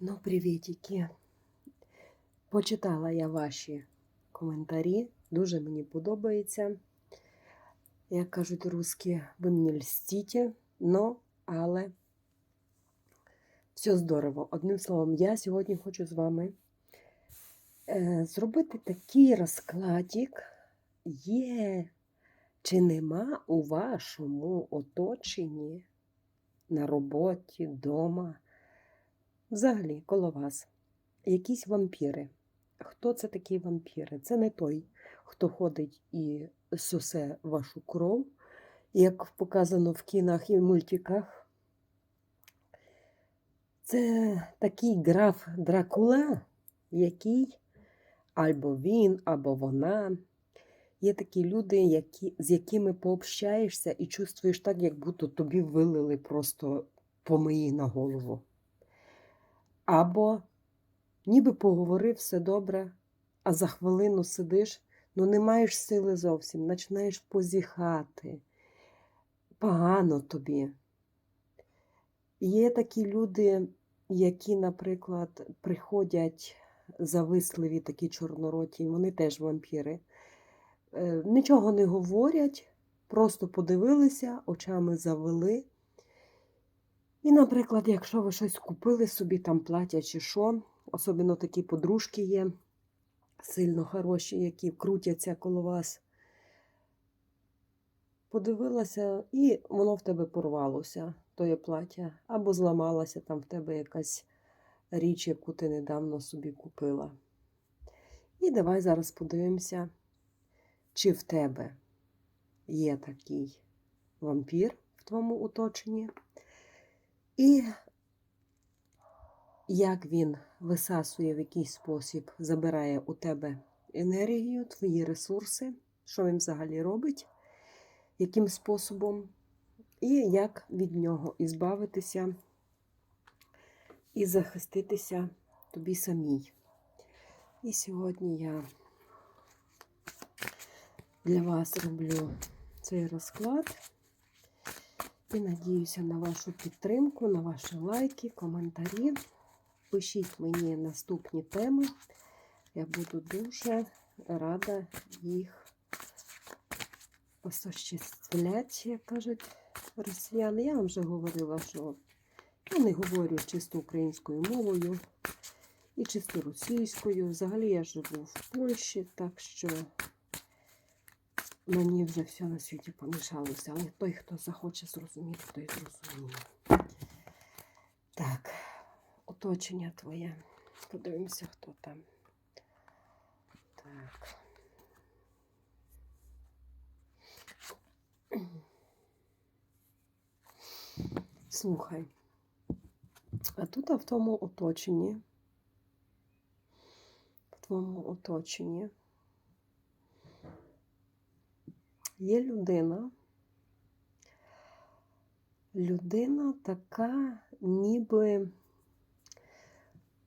Ну, привітики. Почитала я ваші коментарі. Дуже мені подобається. Як кажуть русські, ви мені льстите, но, але все здорово. Одним словом, я сьогодні хочу з вами е, зробити такий розкладик. Є чи нема у вашому оточенні на роботі, вдома, взагалі коло вас якісь вампіри. Хто це такі вампіри? Це не той, хто ходить і сосе вашу кров, як показано в кінах і мультиках. Це такий граф Дракула, який або він, або вона. Є такі люди, які, з якими пообщаєшся і чувствуєш так, як будто тобі вилили просто помиї на голову. Або ніби поговорив все добре, а за хвилину сидиш, ну не маєш сили зовсім, починаєш позіхати. Погано тобі. Є такі люди, які, наприклад, приходять зависливі, такі чорнороті, вони теж вампіри. Е, Нічого не говорять, просто подивилися, очами завели. І, наприклад, якщо ви щось купили собі, там плаття чи що, особливо такі подружки є, сильно хороші, які крутяться коло вас. Подивилася, і воно в тебе порвалося, тоє плаття, або зламалася там в тебе якась річ, яку ти недавно собі купила. І давай зараз подивимося, чи в тебе є такий вампір в твоєму оточенні, і як він висасує в якийсь спосіб, забирає у тебе енергію, твої ресурси, що він взагалі робить, яким способом, і як від нього ізбавитися і захиститися тобі самій. І сьогодні я для вас роблю цей розклад. І надіюся на вашу підтримку, на ваші лайки, коментарі. Пишіть мені наступні теми. Я буду дуже рада їх осуществляти, як кажуть росіяни. Я вам вже говорила, що я не говорю чисто українською мовою і чисто російською. Взагалі я живу в Польщі, так що мені вже все на світі помішалося, але той, хто захоче зрозуміти, той зрозуміє. Так, оточення твоє. Подивимося, хто там. Так. Слухай. А тут а в тому оточенні, в твоєму оточенні є людина. Людина така, ніби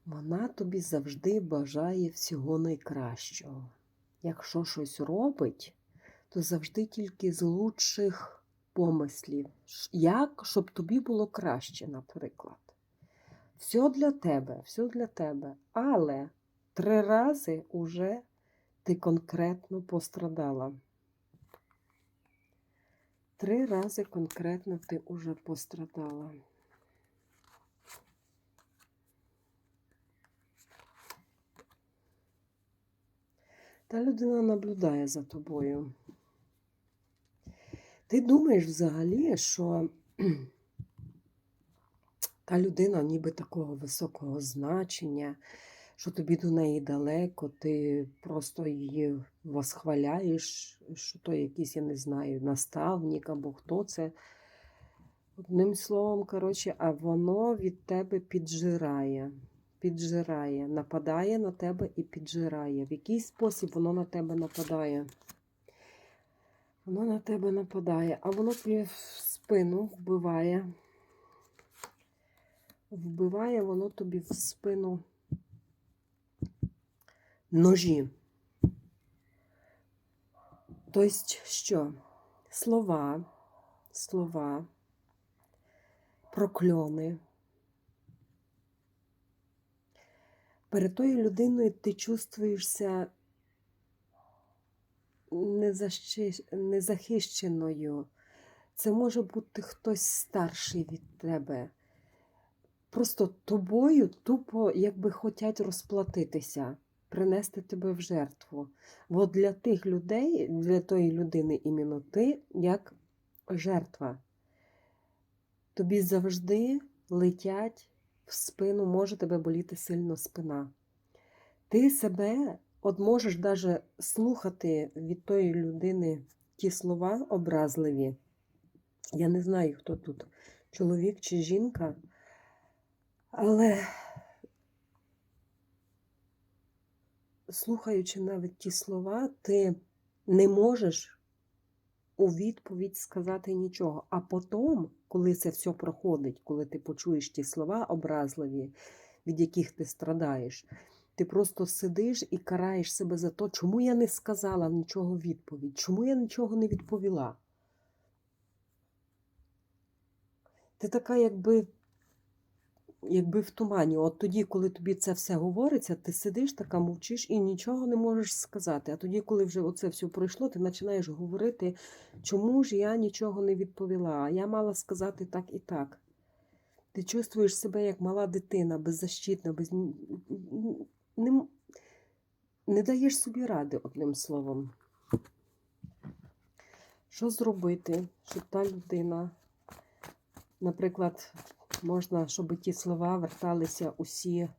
вона тобі завжди бажає всього найкращого. Якщо щось робить, то завжди тільки з лучших помислів. Як, щоб тобі було краще, наприклад. Все для тебе, все для тебе. Але три рази уже ти конкретно пострадала. Три рази конкретно ти уже пострадала. Та людина наблюдає за тобою. Ти думаєш взагалі, що та людина ніби такого високого значення, що тобі до неї далеко, ти просто її восхваляєш, що то якийсь, я не знаю, наставник або хто це. Одним словом, коротше, а воно від тебе піджирає, піджирає, нападає на тебе і піджирає. В який спосіб воно на тебе нападає? Воно на тебе нападає, а воно в спину вбиває. Вбиває воно тобі в спину ножі. Тобто, що? Слова, слова, прокльони, перед тою людиною ти чувствуєшся незахищеною. Це може бути хтось старший від тебе. Просто тобою тупо якби хочуть розплатитися, принести тебе в жертву. Бо для тих людей, для тої людини іменно ти як жертва. Тобі завжди летять в спину, може тебе боліти сильно спина. Ти себе от можеш даже слухати від тої людини ті слова образливі. Я не знаю, хто тут, чоловік чи жінка, але слухаючи навіть ті слова, ти не можеш у відповідь сказати нічого. А потім, коли це все проходить, коли ти почуєш ті слова образливі, від яких ти страдаєш, ти просто сидиш і караєш себе за те, чому я не сказала нічого відповідь, чому я нічого не відповіла. Ти така, якби, якби в тумані. От тоді, коли тобі це все говориться, ти сидиш така, мовчиш і нічого не можеш сказати. А тоді, коли вже оце все пройшло, ти починаєш говорити, чому ж я нічого не відповіла, а я мала сказати так і так. Ти чувствуєш себе як мала дитина, беззащитна, без... не, не даєш собі ради, одним словом. Що зробити, щоб та людина, наприклад, можна, щоб ті слова верталися усі,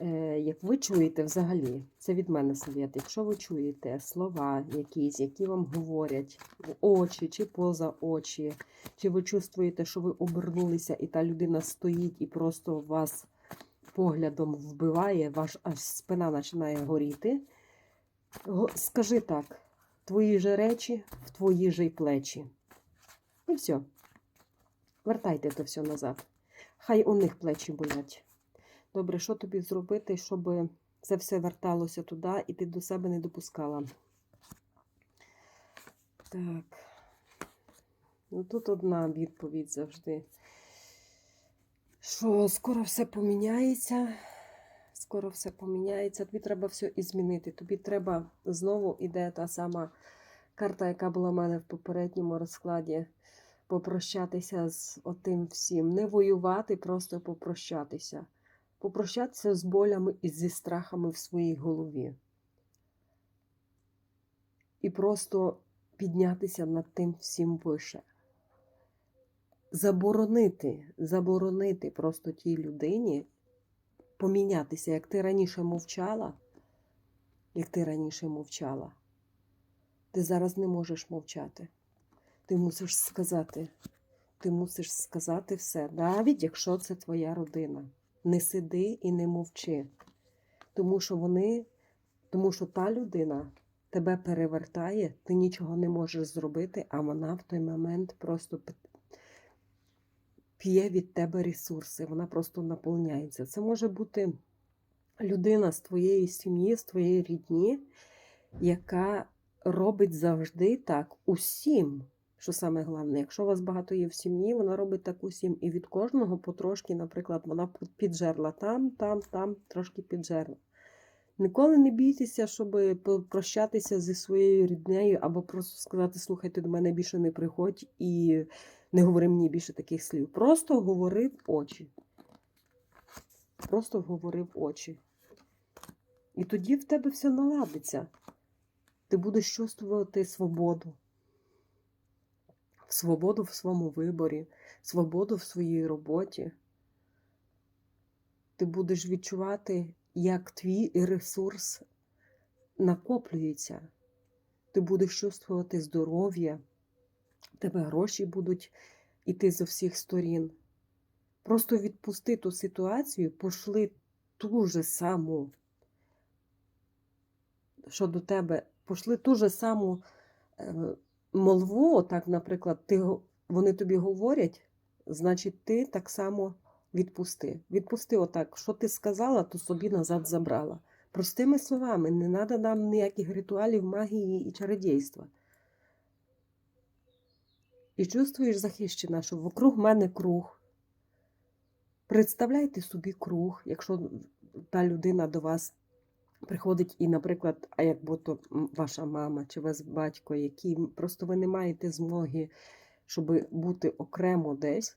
е, як ви чуєте взагалі, це від мене совет. Якщо ви чуєте слова якісь, які вам говорять в очі чи поза очі, чи ви чувствуєте, що ви обернулися, і та людина стоїть і просто вас поглядом вбиває, ваш аж спина починає горіти. Скажи так: твої же речі в твої же й плечі. І все. Вертайте то все назад. Хай у них плечі болять. Добре, що тобі зробити, щоб це все верталося туди і ти до себе не допускала? Так. Ну тут одна відповідь завжди. Що скоро все поміняється. Скоро все поміняється. Тобі треба все і змінити. Тобі треба знову іде та сама карта, яка була в мене в попередньому розкладі. Попрощатися з отим всім. Не воювати, просто попрощатися. Попрощатися з болями і зі страхами в своїй голові. І просто піднятися над тим всім вище. Заборонити, заборонити просто тій людині помінятися, як ти раніше мовчала, як ти раніше мовчала. Ти зараз не можеш мовчати. Ти мусиш сказати, ти мусиш сказати все, навіть якщо це твоя родина. Не сиди і не мовчи. Тому що вони, тому що та людина тебе перевертає, ти нічого не можеш зробити, а вона в той момент просто п'є від тебе ресурси, вона просто наповняється. Це може бути людина з твоєї сім'ї, з твоєї рідні, яка робить завжди так усім. Що саме головне, якщо у вас багато є в сім'ї, вона робить так усім. І від кожного потрошки, наприклад, вона піджерла там, там, там, трошки піджерла. Ніколи не бійтеся, щоб прощатися зі своєю ріднею, або просто сказати, слухайте, до мене більше не приходь і не говори мені більше таких слів. Просто говори в очі. Просто говори в очі. І тоді в тебе все наладиться. Ти будеш чувствувати свободу. Свободу в своєму виборі, свободу в своїй роботі. Ти будеш відчувати, як твій ресурс накоплюється. Ти будеш чувствувати здоров'я, тебе гроші будуть іти з усіх сторін. Просто відпусти ту ситуацію, пошли ту же саму, що до тебе, пошли ту же саму е, молву, отак, наприклад, ти, вони тобі говорять, значить, ти так само відпусти. Відпусти отак, що ти сказала, то собі назад забрала. Простими словами, не треба нам ніяких ритуалів, магії і чародійства. І чувствуєш захищена, що вокруг мене круг. Представляйте собі круг, якщо та людина до вас приходить і, наприклад, а як бото ваша мама чи ваш батько, які просто ви не маєте змоги, щоб бути окремо десь.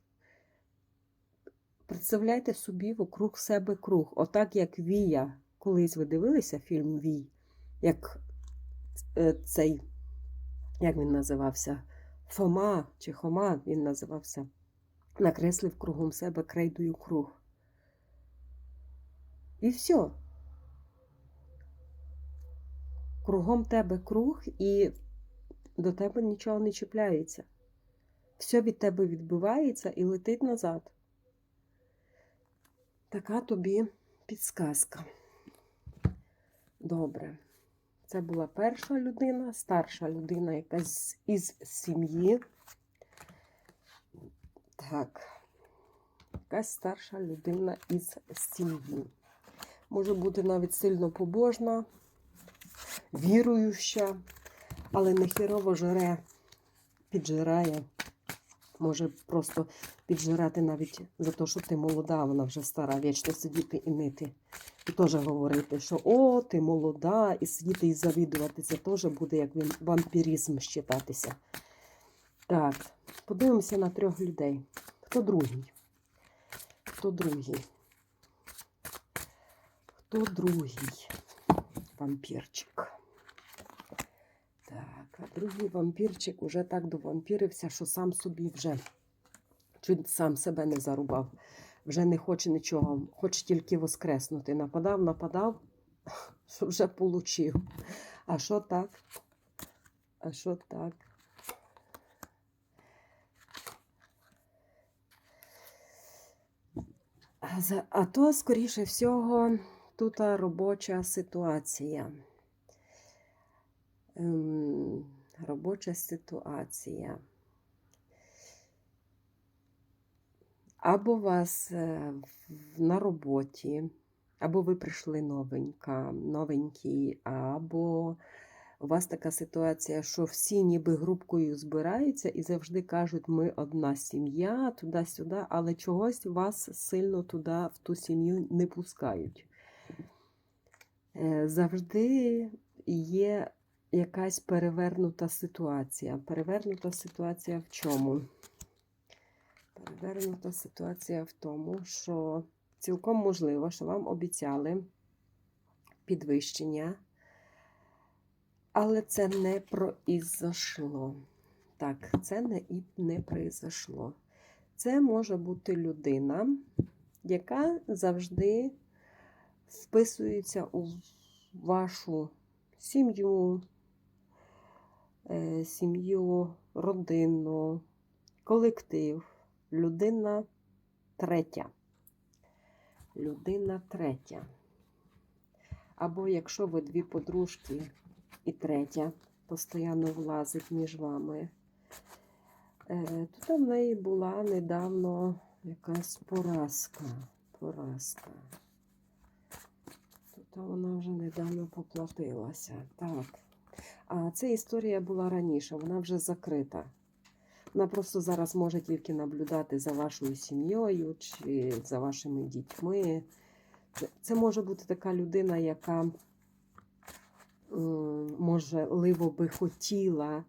Представляйте собі вокруг себе круг. Отак, як Вія, колись ви дивилися фільм Вій, як е, цей, як він називався? Фома чи Хома він називався. Накреслив кругом себе крейдою круг. І все. Кругом тебе круг, і до тебе нічого не чіпляється. Все від тебе відбивається і летить назад. Така тобі підсказка. Добре. Це була перша людина, старша людина, якась із сім'ї. Так. Якась старша людина із сім'ї. Може бути навіть сильно побожна, віруюча, але не хірово жере, піджирає. Може просто піджирати навіть за те, що ти молода, вона вже стара, вічно сидіти і нити. І теж говорити, що о, ти молода, і сидіти і завідувати, це теж буде як вампіризм щитатися. Так, подивимося на трьох людей. Хто другий? Хто другий? Хто другий вампірчик? Другий вампірчик уже так довампірився, що сам собі вже чуть сам себе не зарубав. Вже не хоче нічого, хоче тільки воскреснути. Нападав, нападав, що вже получив. А що так? А що так? А то, скоріше всього, тут робоча ситуація. Ем, робоча ситуація. Або вас е, на роботі, або ви прийшли новенька, новенький, або у вас така ситуація, що всі ніби групкою збираються і завжди кажуть, ми одна сім'я, туди-сюди, але чогось вас сильно туди, в ту сім'ю не пускають. Е, Завжди є якась перевернута ситуація. Перевернута ситуація в чому? Перевернута ситуація в тому, що цілком можливо, що вам обіцяли підвищення, але це не произошло. Так, це не і не произошло. Це може бути людина, яка завжди вписується у вашу сім'ю, сім'ю, родину, колектив. Людина третя. Людина третя. Або якщо ви дві подружки і третя постійно влазить між вами, е, там в неї була недавно якась поразка. Поразка. Тут вона вже недавно поплатилася. Так. А ця історія була раніше, вона вже закрита. Вона просто зараз може тільки наблюдати за вашою сім'єю чи за вашими дітьми. Це, може бути така людина, яка можливо би хотіла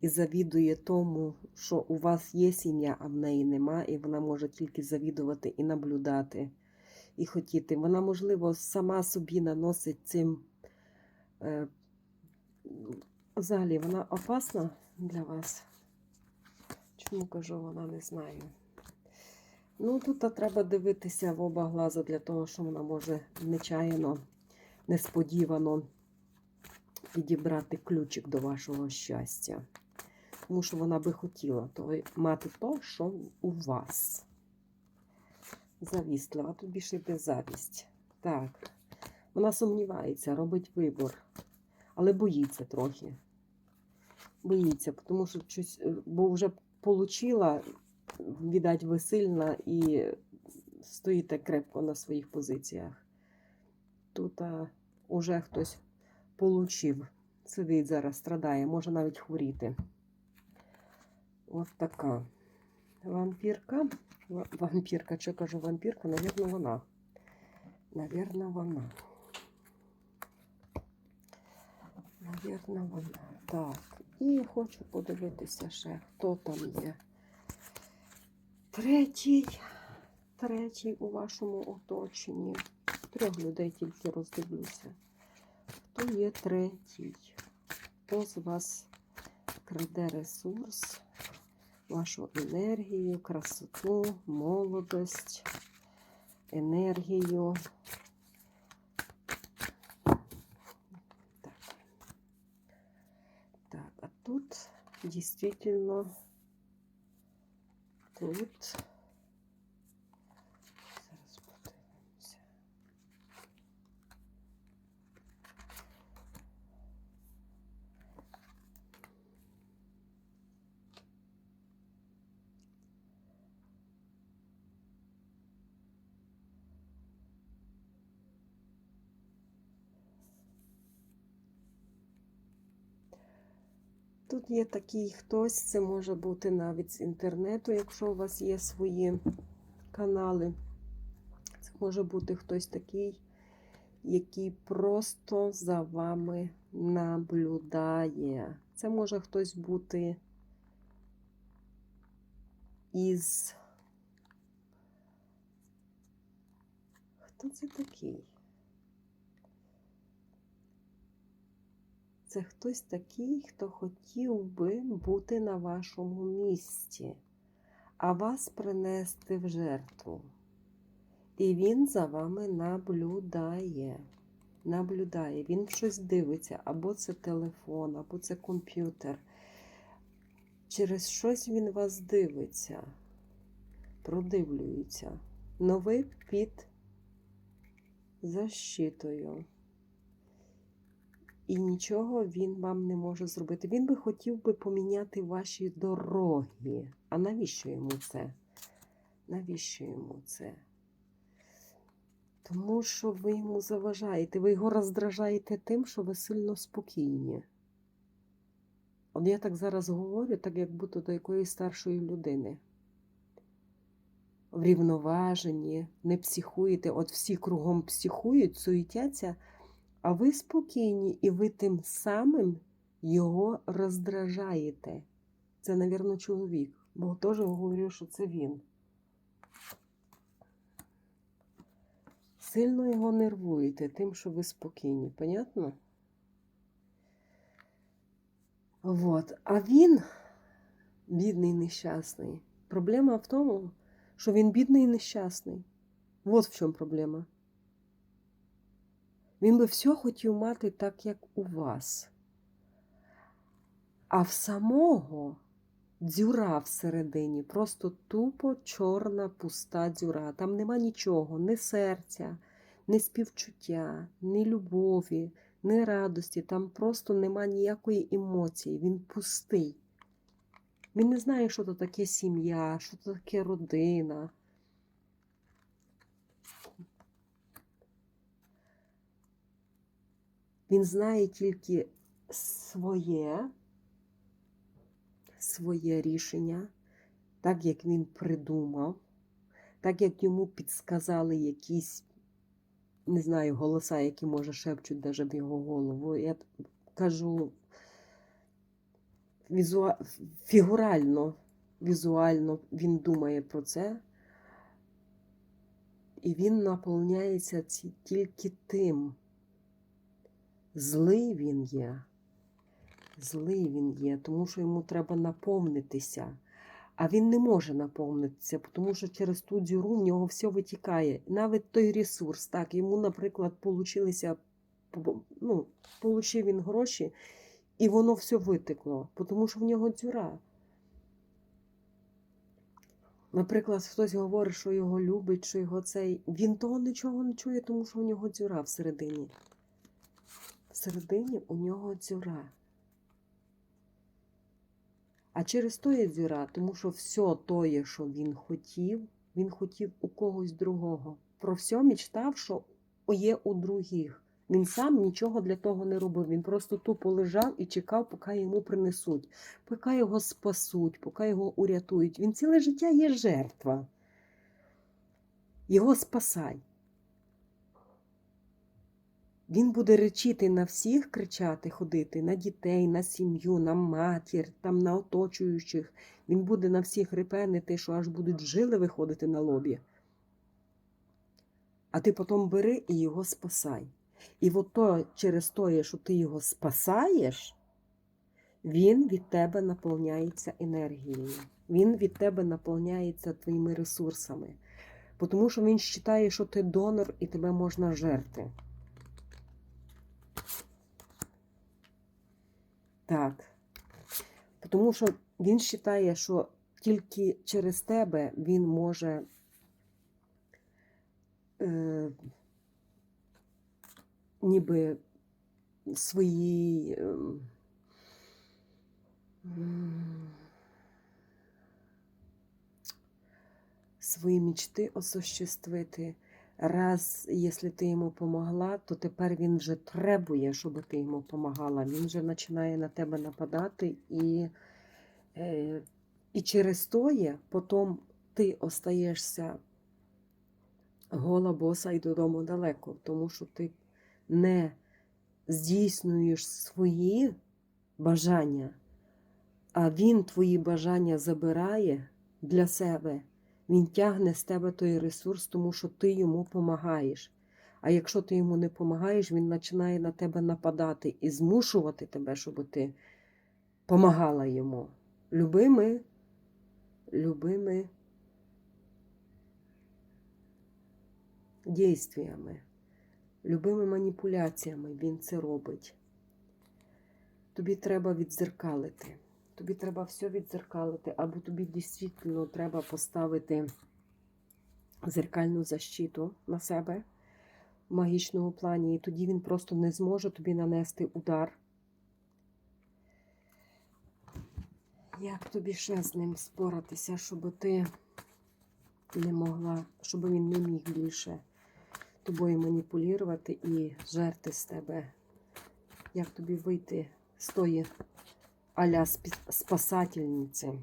і завідує тому, що у вас є сім'я, а в неї нема, і вона може тільки завідувати і наблюдати, і хотіти. Вона, можливо, сама собі наносить цим. Взагалі, вона опасна для вас. Чому кажу, вона не знаю. Ну, тут треба дивитися в оба глаза для того, що вона може нечаянно, несподівано підібрати ключик до вашого щастя. Тому що вона би хотіла то, мати то, що у вас. Завістлива, тут більше йде завість. Так. Вона сумнівається, робить вибор, але боїться трохи. Боїться, тому що щось, е, бо вже получила, віддать ви сильна і стоїте крепко на своїх позиціях. Тут а, уже хтось получив. Сидить зараз, страдає, може навіть хворіти. От така. Вампірка. Вампірка, що кажу вампірка, навірно, вона. Навірно, вона. Навірно, вона. Так. І хочу подивитися ще, хто там є. Третій. Третій у вашому оточенні. Трьох людей тільки роздивлюся. Хто є третій? Хто з вас краде ресурс, вашу енергію, красоту, молодость, енергію? Так. Так, а тут действительно тут зараз подивимося. Тут є такий хтось, це може бути навіть з інтернету, якщо у вас є свої канали. Це може бути хтось такий, який просто за вами наблюдає. Це може хтось бути із. Хто це такий? Це хтось такий, хто хотів би бути на вашому місці, а вас принести в жертву. І він за вами наблюдає. Наблюдає, він щось дивиться, або це телефон, або це комп'ютер. Через щось він вас дивиться, продивлюється. Но ви під защитою і нічого він вам не може зробити. Він би хотів би поміняти ваші дороги. А навіщо йому це? Навіщо йому це? Тому що ви йому заважаєте, ви його роздражаєте тим, що ви сильно спокійні. От я так зараз говорю, так як будто до якоїсь старшої людини. Врівноважені, не психуєте, от всі кругом психують, суетяться. А ви спокійні, і ви тим самим його роздражаєте. Це, навірно, чоловік, бо теж говорю, що це він. Сильно його нервуєте тим, що ви спокійні, понятно? Вот. А він, бідний нещасний. Проблема в тому, що він бідний і нещасний. Вот в чому проблема. Він би все хотів мати так, як у вас. А в самого дзюра всередині, просто тупо чорна пуста дзюра. Там нема нічого, ні серця, ні співчуття, ні любові, ні радості. Там просто нема ніякої емоції. Він пустий. Він не знає, що то таке сім'я, що то таке родина. Він знає тільки своє, своє рішення, так як він придумав, так як йому підсказали якісь, не знаю, голоса, які, може, шепчуть навіть в його голову. Я кажу візу... фігурально, візуально він думає про це. І він наповняється тільки тим. Злий він є. Злий він є, тому що йому треба наповнитися. А він не може наповнитися, тому що через ту дзюру в нього все витікає. Навіть той ресурс, так, йому, наприклад, получилися, ну, получив він гроші, і воно все витекло, тому що в нього дзюра. Наприклад, хтось говорить, що його любить, що його цей. Він того нічого не чує, тому що в нього дзюра всередині. Всередині у нього дзюра. А через то дзюра, тому що все тоє, що він хотів, він хотів у когось другого. Про все мечтав, що є у других. Він сам нічого для того не робив. Він просто тупо лежав і чекав, поки йому принесуть, поки його спасуть, поки його урятують. Він ціле життя є жертва. Його спасай. Він буде речити на всіх, кричати, ходити, на дітей, на сім'ю, на матір, там, на оточуючих. Він буде на всіх репенити, що аж будуть жили виходити на лобі. А ти потім бери і його спасай. І от то, через те, що ти його спасаєш, він від тебе наповняється енергією. Він від тебе наповняється твоїми ресурсами. Тому що він вважає, що ти донор і тебе можна жерти. Так. Тому що він вважає, що тільки через тебе він може е, ніби свої. м, свої мечти осуществити. Раз, якщо ти йому помогла, то тепер він вже требує, щоб ти йому помагала. Він вже починає на тебе нападати, і, е, і через тоє потім ти остаєшся гола боса і додому далеко, тому що ти не здійснюєш свої бажання, а він твої бажання забирає для себе. Він тягне з тебе той ресурс, тому що ти йому допомагаєш. А якщо ти йому не допомагаєш, він починає на тебе нападати і змушувати тебе, щоб ти помагала йому. Любими, любими дійствиями, любими маніпуляціями він це робить. Тобі треба відзеркалити. Тобі треба все відзеркалити, або тобі дійсно треба поставити зеркальну защиту на себе в магічному плані, і тоді він просто не зможе тобі нанести удар. Як тобі ще з ним споратися, щоб ти не могла, щоб він не міг більше тобою маніпулювати і жерти з тебе? Як тобі вийти з тої а-ля спасательниці?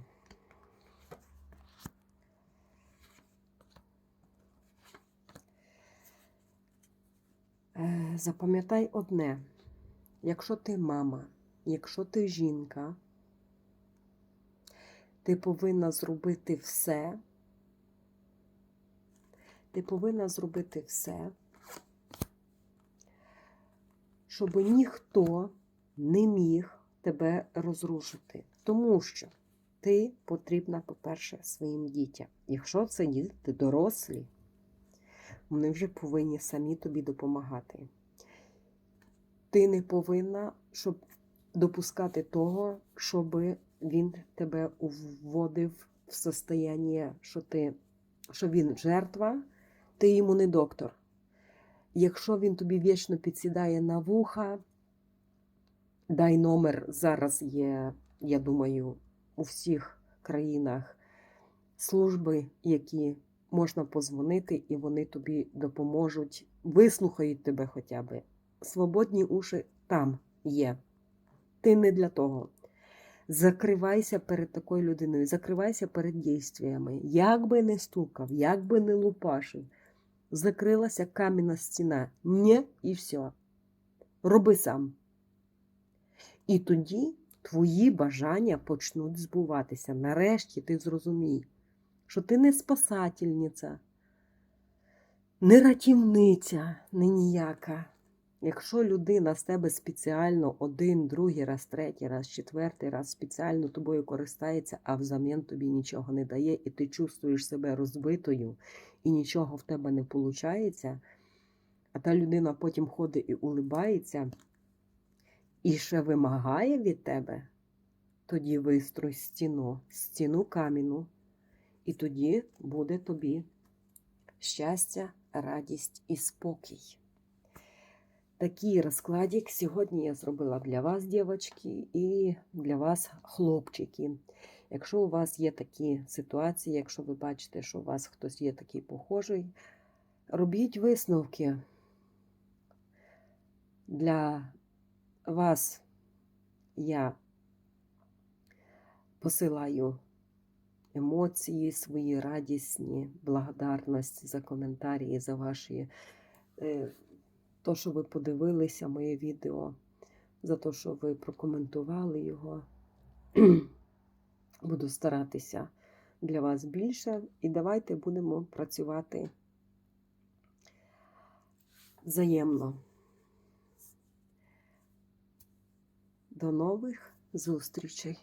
Е, Запам'ятай одне: якщо ти мама, якщо ти жінка, ти повинна зробити все. Ти повинна зробити все, щоб ніхто не міг тебе розрушити. Тому що ти потрібна, по-перше, своїм дітям. Якщо це діти дорослі, вони вже повинні самі тобі допомагати. Ти не повинна щоб допускати того, щоб він тебе вводив в состояння, що, ти, що він жертва, ти йому не доктор. Якщо він тобі вічно підсідає на вуха, дай номер зараз є, я думаю, у всіх країнах служби, які можна позвонити, і вони тобі допоможуть, вислухають тебе хоча б. Свободні уші там є. Ти не для того. Закривайся перед такою людиною, закривайся перед дійствиями. Як би не стукав, як би не лупашив, закрилася кам'яна стіна. Ні, і все. Роби сам. І тоді твої бажання почнуть збуватися. Нарешті ти зрозумій, що ти не спасательниця, не ратівниця, не ніяка. Якщо людина з тебе спеціально один, другий раз, третій раз, четвертий раз спеціально тобою користається, а взамін тобі нічого не дає, і ти чувствуєш себе розбитою, і нічого в тебе не виходить, а та людина потім ходить і улибається, і ще вимагає від тебе, тоді виструй стіну, стіну каміну, і тоді буде тобі щастя, радість і спокій. Такий розкладик сьогодні я зробила для вас, дівчатки, і для вас, хлопчики. Якщо у вас є такі ситуації, якщо ви бачите, що у вас хтось є такий похожий, робіть висновки. Для вас я посилаю емоції свої радісні, благодарність за коментарі, за ваші. е, то, що ви подивилися моє відео, за те, що ви прокоментували його. Буду старатися для вас більше. І давайте будемо працювати взаємно. До нових зустрічей!